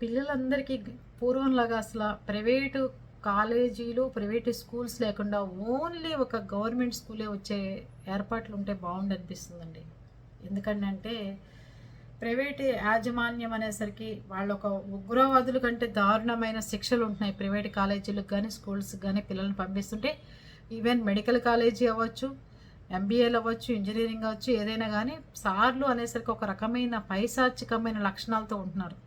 పిల్లలందరికీ పూర్వంలాగా అసలు ప్రైవేటు కాలేజీలు ప్రైవేటు స్కూల్స్ లేకుండా ఓన్లీ ఒక గవర్నమెంట్ స్కూలే వచ్చే ఏర్పాట్లు ఉంటే బాగుండు అనిపిస్తుందండి. ఎందుకంటే ప్రైవేట్ యాజమాన్యం అనేసరికి వాళ్ళు ఒక ఉగ్రవాదుల కంటే దారుణమైన శిక్షలు ఉంటున్నాయి ప్రైవేట్ కాలేజీలకు కానీ స్కూల్స్కి కానీ పిల్లల్ని పంపిస్తుంటే. ఈవెన్ మెడికల్ కాలేజీ అవ్వచ్చు ఎంబీఏలు అవ్వచ్చు ఇంజనీరింగ్ అవ్వచ్చు ఏదైనా కానీ సార్లు అనేసరికి ఒక రకమైన పైశాచికమైన లక్షణాలతో ఉంటున్నారు.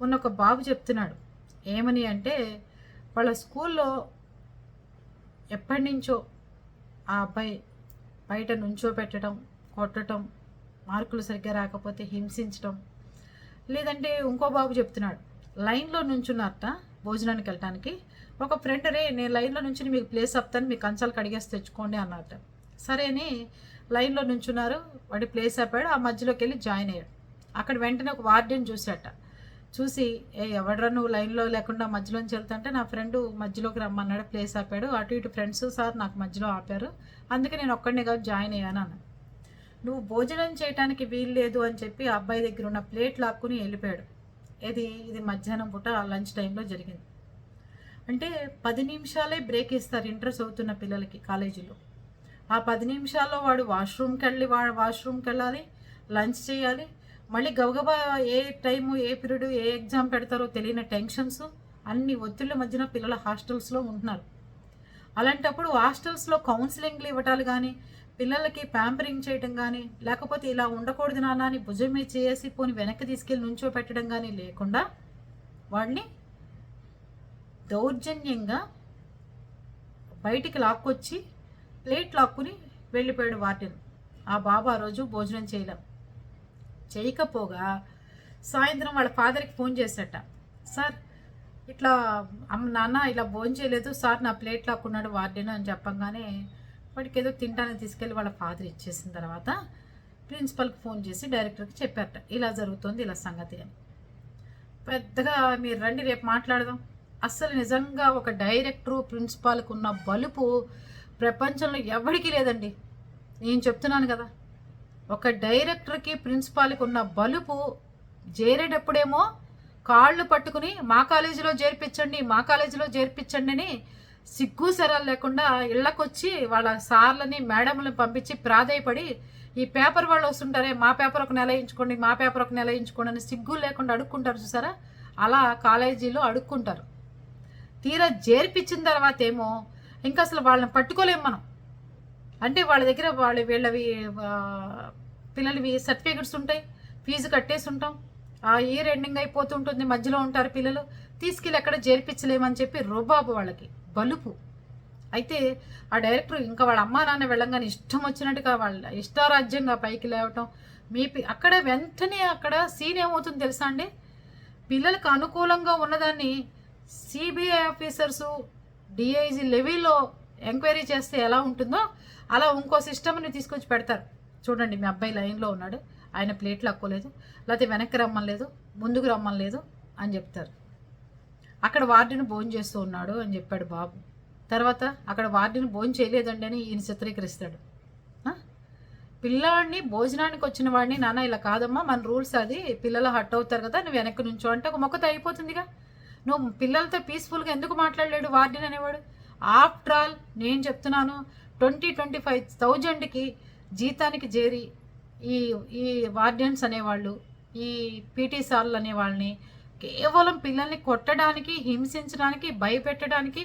మొన్న ఒక బాబు చెప్తున్నాడు. ఏమని అంటే వాళ్ళ స్కూల్లో ఎప్పటి నుంచో ఆ అబ్బాయి బయట నుంచో పెట్టడం కొట్టడం మార్కులు సరిగ్గా రాకపోతే హింసించడం. లేదంటే ఇంకో బాబు చెప్తున్నాడు లైన్లో నుంచున్నారట భోజనానికి వెళ్ళటానికి. ఒక ఫ్రెండ్ రే నేను లైన్లో నుంచి మీకు ప్లేస్ చెప్తాను మీ కంచాలు కడిగేసి తెచ్చుకోండి అన్నట్ట సరే అని లైన్లో నుంచున్నారు వాడి ప్లేస్ ఆపాడు ఆ మధ్యలోకి వెళ్ళి జాయిన్ అయ్యాడు. అక్కడ వెంటనే ఒక వార్డెన్ చూశాట చూసి ఏ ఎవడరా నువ్వు లైన్లో లేకుండా మధ్యలోంచి వెళ్తుంటే నా ఫ్రెండ్ మధ్యలోకి రమ్మన్నాడు ప్లేస్ ఆపాడు. అటు ఇటు ఫ్రెండ్స్ సార్ నాకు మధ్యలో ఆపారు. అందుకే నేను ఒక్కడినే కాదు జాయిన్ అయ్యాను నువ్వు భోజనం చేయడానికి వీలు లేదు అని చెప్పి ఆ అబ్బాయి దగ్గర ఉన్న ప్లేట్ లాక్కుని వెళ్ళిపోయాడు. ఇది ఇది మధ్యాహ్నం పూట లంచ్ టైంలో జరిగింది. అంటే పది నిమిషాలే బ్రేక్ ఇస్తారు ఇంటర్ చదువుతున్న పిల్లలకి కాలేజీలో. ఆ పది నిమిషాల్లో వాడు వాష్రూమ్కి వెళ్ళి వాడు వాష్రూమ్కి వెళ్ళాలి లంచ్ చేయాలి మళ్ళీ గబగబా ఏ టైము ఏ పీరియడ్ ఏ ఎగ్జామ్ పెడతారో తెలియని టెన్షన్స్ అన్ని ఒత్తిళ్ళ మధ్యన పిల్లల హాస్టల్స్లో ఉంటున్నారు. అలాంటప్పుడు హాస్టల్స్లో కౌన్సిలింగ్లు ఇవ్వటాలు కానీ పిల్లలకి ప్యాంపరింగ్ చేయటం కానీ లేకపోతే ఇలా ఉండకూడదు నాన్న అని భుజం మీద చేసి పోని వెనక్కి తీసుకెళ్ళి నుంచో పెట్టడం కానీ లేకుండా వాడిని దౌర్జన్యంగా బయటికి లాక్కొచ్చి ప్లేట్ లాక్కుని వెళ్ళిపోయాడు వాటిని ఆ బాబా ఆ రోజు భోజనం చేయలేం. చేయకపోగా సాయంత్రం వాళ్ళ ఫాదర్కి ఫోన్ చేశాట. సార్ ఇట్లా అమ్మ నాన్న ఇలా ఫోన్ చేయలేదు. సార్ నా ప్లేట్ లాక్కున్నాడు వార్డెన్ అని చెప్పంగానే వాడికి ఏదో తింటానికి తీసుకెళ్ళి వాళ్ళ ఫాదర్ ఇచ్చేసిన తర్వాత ప్రిన్సిపల్కి ఫోన్ చేసి డైరెక్టర్కి చెప్పారట. ఇలా జరుగుతుంది ఇలా సంగతి అని. పెద్దగా మీరు రండి రేపు మాట్లాడదాం. అస్సలు నిజంగా ఒక డైరెక్టరు ప్రిన్సిపాల్కి ఉన్న బలుపు ప్రపంచంలో ఎవరికీ లేదండి. నేను చెప్తున్నాను కదా. ఒక డైరెక్టర్కి ప్రిన్సిపాల్కి ఉన్న బలుపు చేరేటప్పుడేమో కాళ్ళు పట్టుకుని మా కాలేజీలో చేర్పించండి మా కాలేజీలో చేర్పించండి అని సిగ్గు సరాలు లేకుండా ఇళ్ళకొచ్చి వాళ్ళ సార్లని మేడంలను పంపించి ప్రాధాయపడి ఈ పేపర్ వాళ్ళు వస్తుంటారే మా పేపర్ ఒక నెల వేయించుకోండి మా పేపర్ ఒక నెల వేయించుకోండి అని సిగ్గు లేకుండా అడుక్కుంటారు చూసారా? అలా కాలేజీలో అడుక్కుంటారు. తీరా చేర్పించిన తర్వాత ఏమో ఇంకా అసలు వాళ్ళని పట్టుకోలేము మనం. అంటే వాళ్ళ దగ్గర వాళ్ళ వీళ్ళవి పిల్లలవి సర్టిఫికెట్స్ ఉంటాయి ఫీజు కట్టేసి ఉంటాం. ఆ ఇయర్ ఎండింగ్ అయిపోతుంటుంది మధ్యలో ఉంటారు పిల్లలు. తీసుకెళ్ళి ఎక్కడ చేర్పించలేమని చెప్పి రుబాబు వాళ్ళకి బలుపు. అయితే ఆ డైరెక్టర్ ఇంకా వాళ్ళ అమ్మా నాన్న వెళ్ళంగానే ఇష్టం వచ్చినట్టుగా వాళ్ళ ఇష్టారాజ్యంగా పైకి లేవటం మీ పి- అక్కడ వెంటనే అక్కడ సీన్ ఏమవుతుంది తెలుసా అండి? పిల్లలకు అనుకూలంగా ఉన్నదాన్ని సిబిఐ ఆఫీసర్సు డిఐజీ లెవెల్లో ఎంక్వైరీ చేస్తే ఎలా ఉంటుందో అలా ఇంకో సిస్టమ్ని తీసుకొచ్చి పెడతారు. చూడండి మీ అబ్బాయి లైన్లో ఉన్నాడు. ఆయన ప్లేట్లు అక్కోలేదు లేకపోతే వెనక్కి రమ్మలేదు ముందుకు రమ్మలేదు అని చెప్తారు. అక్కడ వార్డుని భోజనం చేస్తూ ఉన్నాడు అని చెప్పాడు బాబు. తర్వాత అక్కడ వార్డుని భోజనం చేయలేదండి అని ఈయన చిత్రీకరిస్తాడు. పిల్లాడిని భోజనానికి వచ్చిన వాడిని నాన్న ఇలా కాదమ్మా. మన రూల్స్ అది. పిల్లలు హట్ అవుతారు కదా నువ్వు వెనక్కి నుంచో అంటే ఒక మొక్కతో అయిపోతుందిగా నువ్వు పిల్లలతో పీస్ఫుల్గా ఎందుకు మాట్లాడలేడు వార్డెన్ అనేవాడు ఆఫ్టర్ ఆల్ నేను చెప్తున్నాను ట్వంటీ ట్వంటీ ఫైవ్ థౌజండ్కి జీతానికి చేరి ఈ ఈ వార్డెన్స్ అనేవాళ్ళు ఈ పీటీ సార్లు అనేవాళ్ళని కేవలం పిల్లల్ని కొట్టడానికి హింసించడానికి భయపెట్టడానికి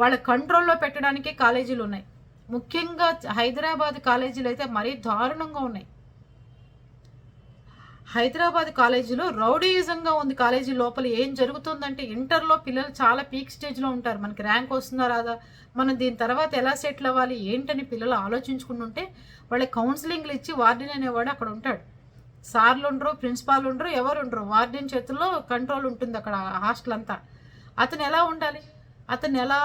వాళ్ళ కంట్రోల్లో పెట్టడానికి కాలేజీలు ఉన్నాయి. ముఖ్యంగా హైదరాబాద్ కాలేజీలు అయితే మరీ దారుణంగా ఉన్నాయి. హైదరాబాద్ కాలేజీలో రౌడీయిజంగా ఉంది కాలేజీ లోపల. ఏం జరుగుతుందంటే ఇంటర్లో పిల్లలు చాలా పీక్ స్టేజ్లో ఉంటారు. మనకి ర్యాంక్ వస్తుందా రాదా? మనం దీని తర్వాత ఎలా సెటిల్ అవ్వాలి? ఏంటని పిల్లలు ఆలోచించుకుంటుంటే వాళ్ళకి కౌన్సిలింగ్లు ఇచ్చి వార్డెన్ అనేవాడు అక్కడ ఉంటాడు. సార్లు ఉండరు ప్రిన్సిపాల్ ఉండరు ఎవరు ఉండరు వార్డెన్ చేతుల్లో కంట్రోల్ ఉంటుంది అక్కడ హాస్టల్ అంతా. అతను ఎలా ఉండాలి? అతను ఎలా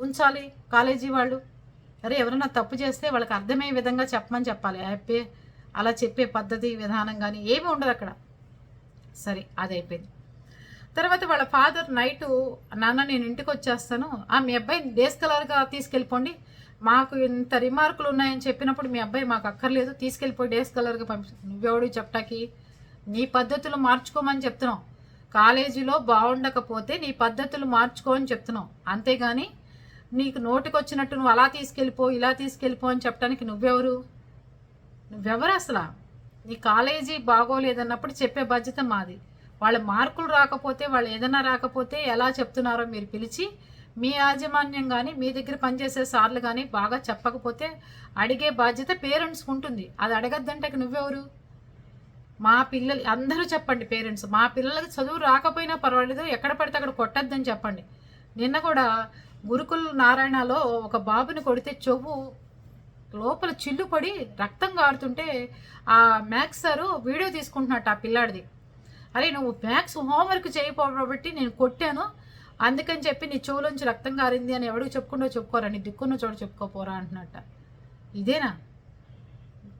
ఉంచాలి కాలేజీ వాళ్ళు? అరే ఎవరైనా తప్పు చేస్తే వాళ్ళకి అర్థమయ్యే విధంగా చెప్పమని చెప్పాలి. హ్యాపీ అలా చెప్పే పద్ధతి విధానం కానీ ఏమీ ఉండదు అక్కడ. సరే అది అయిపోయింది తర్వాత వాళ్ళ ఫాదర్ నైటు నాన్న నేను ఇంటికి వచ్చేస్తాను ఆ మీ అబ్బాయి డేస్ కలర్గా తీసుకెళ్ళిపోండి. మాకు ఇంత రిమార్కులు ఉన్నాయని చెప్పినప్పుడు మీ అబ్బాయి మాకు అక్కర్లేదు. తీసుకెళ్ళిపోయి డేస్ కలర్గా పంపి నువ్వెవడు చెప్పటాకి నీ పద్ధతులు మార్చుకోమని చెప్తున్నావు. కాలేజీలో బాగుండకపోతే నీ పద్ధతులు మార్చుకో అని చెప్తున్నావు. అంతేగాని నీకు నోటికొచ్చినట్టు నువ్వు అలా తీసుకెళ్ళిపో ఇలా తీసుకెళ్ళిపో అని చెప్పడానికి నువ్వెవరు? నువ్వెవరు అసలు? నీ కాలేజీ బాగోలేదన్నప్పుడు చెప్పే బాధ్యత మాది. వాళ్ళ మార్కులు రాకపోతే వాళ్ళు ఏదైనా రాకపోతే ఎలా చెప్తున్నారో మీరు పిలిచి మీ యాజమాన్యం కానీ మీ దగ్గర పనిచేసే సార్లు కానీ బాగా చెప్పకపోతే అడిగే బాధ్యత పేరెంట్స్ ఉంటుంది. అది అడగద్దంటే నువ్వెవరు? మా పిల్లలు అందరూ చెప్పండి పేరెంట్స్. మా పిల్లలకి చదువు రాకపోయినా పర్వాలేదు ఎక్కడ పడితే అక్కడ కొట్టద్దని చెప్పండి. నిన్న కూడా గురుకుల నారాయణలో ఒక బాబుని కొడితే చెవు లోపల చిల్లు పడి రక్తం కారుతుంటే ఆ మ్యాథ్స్ సారు వీడియో తీసుకుంటున్నట్టు ఆ పిల్లాడిది. అరే నువ్వు మ్యాథ్స్ హోంవర్క్ చేయకపోబట్టి నేను కొట్టాను. అందుకని చెప్పి నీ చెవులోంచి రక్తం కారింది అని ఎవడికి చెప్పుకుంటూ చెప్పుకోరా నీ దిక్కున్న చోట చెప్పుకోపోరా అంటున్నట్ట. ఇదేనా?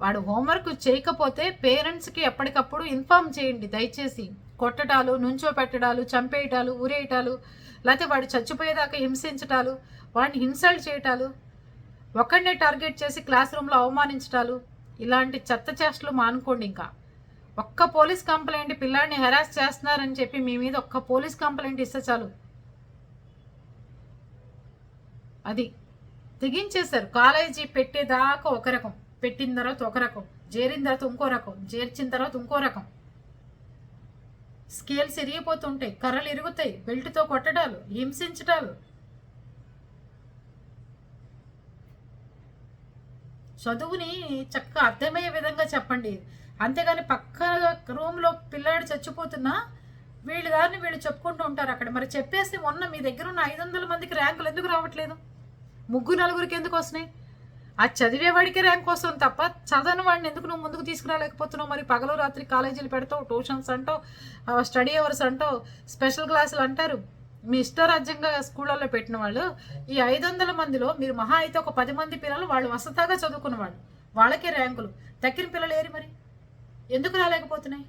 వాడు హోంవర్క్ చేయకపోతే పేరెంట్స్కి ఎప్పటికప్పుడు ఇన్ఫామ్ చేయండి దయచేసి. కొట్టడాలు నుంచో పెట్టడాలు చంపేయటాలు ఊరేయటాలు లేకపోతే వాడు చచ్చిపోయేదాకా హింసించటాలు వాడిని ఇన్సల్ట్ చేయటాలు. ఒకడినే టార్గెట్ చేసి క్లాస్ రూమ్లో అవమానించటాలు? ఇలాంటి చెత్త చేష్టలు మానుకోండి ఇంకా. ఒక్క పోలీస్ కంప్లైంట్ పిల్లాడిని హెరాస్ చేస్తున్నారని చెప్పి మీ మీద ఒక్క పోలీస్ కంప్లైంట్ ఇస్తే చాలు. అది. తెగించేశారు. కాలేజీ పెట్టేదాకా ఒక రకం. పెట్టిన తర్వాత ఒక రకం. చేరిన తర్వాత ఇంకో రకం. చేర్చిన తర్వాత ఇంకో రకం. స్కేల్స్ ఇరిగిపోతుంటాయి. కర్రలు ఇరుగుతాయి. బెల్ట్తో కొట్టడాలు. హింసించటాలు. చదువుని చక్కగా అర్థమయ్యే విధంగా చెప్పండి. అంతేగాని పక్క రూమ్లో పిల్లాడు చచ్చిపోతున్నా వీళ్ళ దారిని వీళ్ళు చెప్పుకుంటూ ఉంటారు అక్కడ. మరి చెప్పేసి మొన్న మీ దగ్గర ఉన్న ఐదు వందల మందికి ర్యాంకులు ఎందుకు రావట్లేదు? ముగ్గురు నలుగురికి ఎందుకు వస్తున్నాయి? ఆ చదివేవాడికి ర్యాంక్ కోసం తప్ప చదవని వాడిని ఎందుకు నువ్వు ముందుకు తీసుకురాలేకపోతున్నావు? మరి పగలు రాత్రి కాలేజీలు పెడతావు ట్యూషన్స్ అంటావు స్టడీ అవర్స్ అంటావు స్పెషల్ క్లాసులు అంటారు. మీ ఇష్టరాజ్యంగా స్కూళ్ళల్లో పెట్టిన వాళ్ళు ఈ ఐదు వందల మందిలో మీరు మహా అయితే ఒక పది మంది పిల్లలు వాళ్ళు వసతాగా చదువుకున్న వాళ్ళు వాళ్ళకే ర్యాంకులు. తక్కిన పిల్లలు ఏరి మరి? ఎందుకు రాలేకపోతున్నాయి?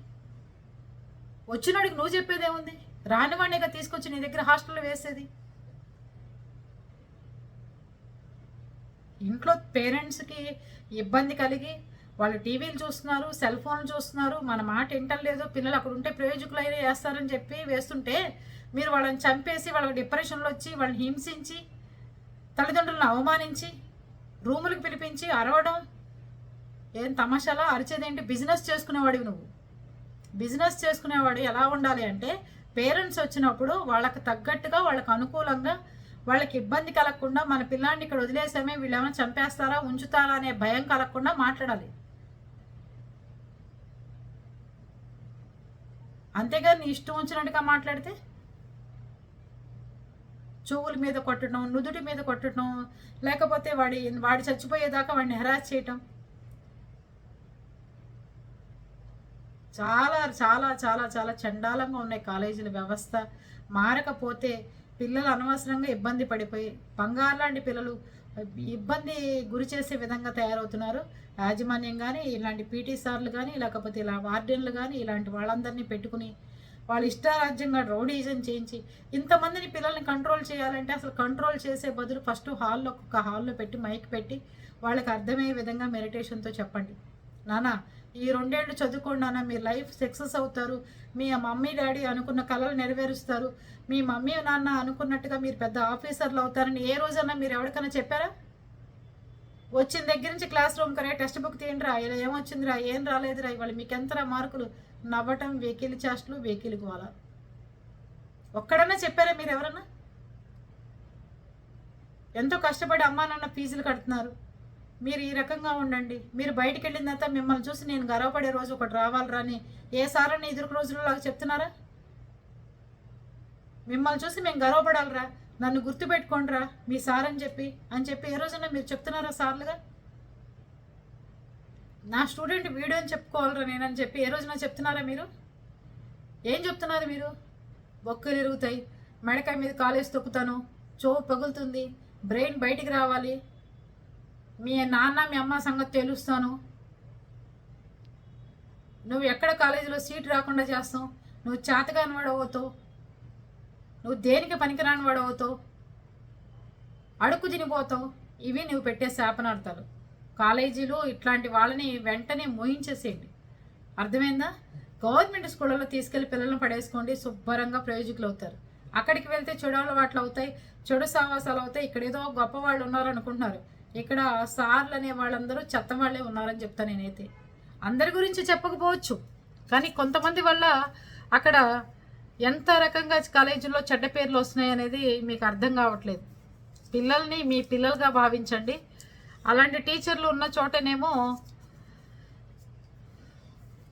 వచ్చినాడికి నువ్వు చెప్పేదేముంది రానివాడినిగా తీసుకొచ్చి నీ దగ్గర హాస్టల్లో వేసేది. ఇంట్లో పేరెంట్స్కి ఇబ్బంది కలిగి వాళ్ళు టీవీలు చూస్తున్నారు సెల్ ఫోన్లు చూస్తున్నారు మన మాట వింటలేదు పిల్లలు అక్కడ ఉంటే ప్రయోజకులు అయినా వేస్తారని చెప్పి వేస్తుంటే మీరు వాళ్ళని చంపేసి వాళ్ళకి డిప్రెషన్లో వచ్చి వాళ్ళని హింసించి తల్లిదండ్రులను అవమానించి రూములకు పిలిపించి అరవడం ఏం తమాషాలా? అరిచేదేంటి? బిజినెస్ చేసుకునేవాడివి నువ్వు. బిజినెస్ చేసుకునేవాడు ఎలా ఉండాలి అంటే పేరెంట్స్ వచ్చినప్పుడు వాళ్ళకి తగ్గట్టుగా వాళ్ళకి అనుకూలంగా వాళ్ళకి ఇబ్బంది కలగకుండా మన పిల్లాన్ని ఇక్కడ వదిలేసామే వీళ్ళు ఏమైనా చంపేస్తారా ఉంచుతారా అనే భయం కలగకుండా మాట్లాడాలి. అంతేగాని నీ ఇష్టం వచ్చినట్టుగా మాట్లాడితే? చెవుల మీద కొట్టడం నుదుటి మీద కొట్టడం లేకపోతే వాడి వాడి చచ్చిపోయేదాకా వాడిని హెరాస్ చేయటం. చాలా చాలా చాలా చాలా చండాలంగా ఉన్నాయి కాలేజీల వ్యవస్థ. మారకపోతే పిల్లలు అనవసరంగా ఇబ్బంది పడిపోయి బంగారు లాంటి పిల్లలు ఇబ్బంది గురి చేసే విధంగా తయారవుతున్నారు. యాజమాన్యం కానీ ఇలాంటి పీటీ సార్లు కానీ లేకపోతే ఇలా వార్డెన్లు కానీ ఇలాంటి వాళ్ళందరినీ పెట్టుకుని వాళ్ళ ఇష్టారాజ్యంగా రౌడీజం చేయించి ఇంతమందిని పిల్లల్ని కంట్రోల్ చేయాలంటే అసలు కంట్రోల్ చేసే బదులు ఫస్ట్ హాల్లో ఒక హాల్లో పెట్టి మైక్ పెట్టి వాళ్ళకి అర్థమయ్యే విధంగా మెడిటేషన్తో చెప్పండి. నానా ఈ రెండేళ్ళు చదువుకోండి నాన్న మీ లైఫ్ సక్సెస్ అవుతారు. మీ మమ్మీ డాడీ అనుకున్న కళలు నెరవేరుస్తారు. మీ మమ్మీ నాన్న అనుకున్నట్టుగా మీరు పెద్ద ఆఫీసర్లు అవుతారని ఏ రోజన్నా మీరు ఎవరికైనా చెప్పారా? వచ్చిన దగ్గర నుంచి క్లాస్ రూమ్ కరే టెక్స్ట్ బుక్ తీయండిరా ఇలా ఏమొచ్చిందిరా ఏం రాలేదురా ఇవాళ మీకు ఎంతరా మార్కులు? నవ్వటం వెకిలి చేష్టలు వెకిలి గోల. ఒక్కడన్నా చెప్పారా మీరు ఎవరన్నా ఎంతో కష్టపడి అమ్మా నాన్న ఫీజులు కడుతున్నారు. మీరు ఈ రకంగా ఉండండి. మీరు బయటికి వెళ్ళిన తర్వాత మిమ్మల్ని చూసి నేను గర్వపడే రోజు ఒకటి రావాలరా అని ఏ సారని ఎదురుకు రోజుల్లో చెప్తున్నారా? మిమ్మల్ని చూసి మేము గర్వపడాలరా. నన్ను గుర్తుపెట్టుకోండిరా మీ సార్ అని చెప్పి అని చెప్పి ఏ రోజైనా మీరు చెప్తున్నారా సార్లుగా? నా స్టూడెంట్ వీడియో అని చెప్పుకోవాలరా నేనని చెప్పి ఏ రోజున చెప్తున్నారా మీరు? ఏం చెప్తున్నారు మీరు? బొక్కలు ఎరుగుతాయి మెడకాయ మీద కాలేజ్ తొక్కుతాను చో పగులుతుంది బ్రెయిన్ బయటికి రావాలి. మీ నాన్న మీ అమ్మ సంగతి తెలుస్తాను. నువ్వు ఎక్కడ కాలేజీలో సీట్ రాకుండా చేస్తావు? నువ్వు చేతగాని వాడవుతావు నువ్వు దేనికి పనికిరాని వాడవుతావు అడుక్కు తినిపోతావు. ఇవి నువ్వు పెట్టే శాపనార్థాలు. కాలేజీలు ఇట్లాంటి వాళ్ళని వెంటనే మోహించేసేయండి. అర్థమైందా? గవర్నమెంట్ స్కూళ్ళలో తీసుకెళ్ళి పిల్లల్ని పడేసుకోండి శుభ్రంగా ప్రయోజకులు అవుతారు. అక్కడికి వెళ్తే చెడు అలవాట్లు అవుతాయి చెడు సావాసాలు అవుతాయి. ఇక్కడ ఏదో గొప్ప వాళ్ళు ఉన్నారు అనుకుంటున్నారు ఇక్కడ సార్లు అనే వాళ్ళందరూ చెత్త వాళ్ళే ఉన్నారని చెప్తాను నేనైతే. అందరి గురించి చెప్పకపోవచ్చు కానీ కొంతమంది వల్ల అక్కడ ఎంత రకంగా కాలేజీల్లో చెడ్డ పేర్లు వస్తున్నాయి అనేది మీకు అర్థం కావట్లేదు. పిల్లల్ని మీ పిల్లలుగా భావించండి. అలాంటి టీచర్లు ఉన్న చోటనేమో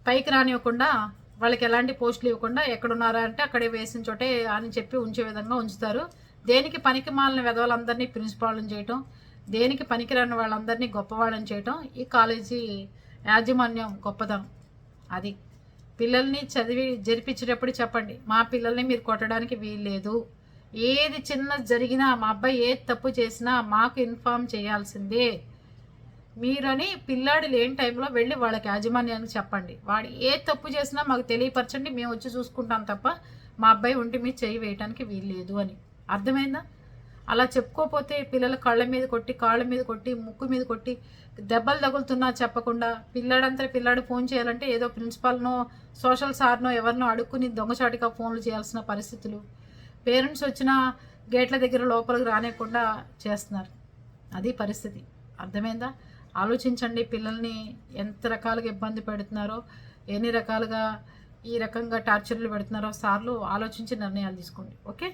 పైకి రానివ్వకుండా వాళ్ళకి ఎలాంటి పోస్టులు ఇవ్వకుండా ఎక్కడున్నారా అంటే అక్కడే వేసిన చోటే అని చెప్పి ఉంచే విధంగా ఉంచుతారు. దేనికి పనికి మాలిన విధవాళ్ళందరినీ ప్రిన్సిపాల్ని చేయటం దేనికి పనికిరాని వాళ్ళందరినీ గొప్పవాళ్ళని చేయటం ఈ కాలేజీ యాజమాన్యం గొప్పదనం. అది పిల్లల్ని చదివి జరిపించేటప్పుడు చెప్పండి మా పిల్లల్ని మీరు కొట్టడానికి వీల్లేదు. ఏది చిన్న జరిగినా మా అబ్బాయి ఏది తప్పు చేసినా మాకు ఇన్ఫామ్ చేయాల్సిందే. మీరని పిల్లాడు లేని టైంలో వెళ్ళి వాళ్ళకి యాజమాన్యానికి చెప్పండి. వాడు ఏ తప్పు చేసినా మాకు తెలియపరచండి మేము వచ్చి చూసుకుంటాం తప్ప మా అబ్బాయి ఒంటి మీద చేయి వేయడానికి వీల్లేదు అని. అర్థమైందా? అలా చెప్పుకోకపోతే పిల్లల కళ్ళ మీద కొట్టి కాళ్ళ మీద కొట్టి ముక్కు మీద కొట్టి దెబ్బలు తగులుతున్నా చెప్పకుండా పిల్లాడంతా పిల్లాడు ఫోన్ చేయాలంటే ఏదో ప్రిన్సిపాల్నో సోషల్ సార్నో ఎవరినో అడుక్కుని దొంగచాటుగా ఫోన్లు చేయాల్సిన పరిస్థితులు. పేరెంట్స్ వచ్చిన గేట్ల దగ్గర లోపలికి రానియకుండా చేస్తున్నారు. అది పరిస్థితి. అర్థమైందా? ఆలోచించండి పిల్లల్ని ఎంత రకాలుగా ఇబ్బంది పెడుతున్నారో ఎన్ని రకాలుగా ఈ రకంగా టార్చర్లు పెడుతున్నారో సార్లు ఆలోచించి నిర్ణయాలు తీసుకోండి. ఓకే?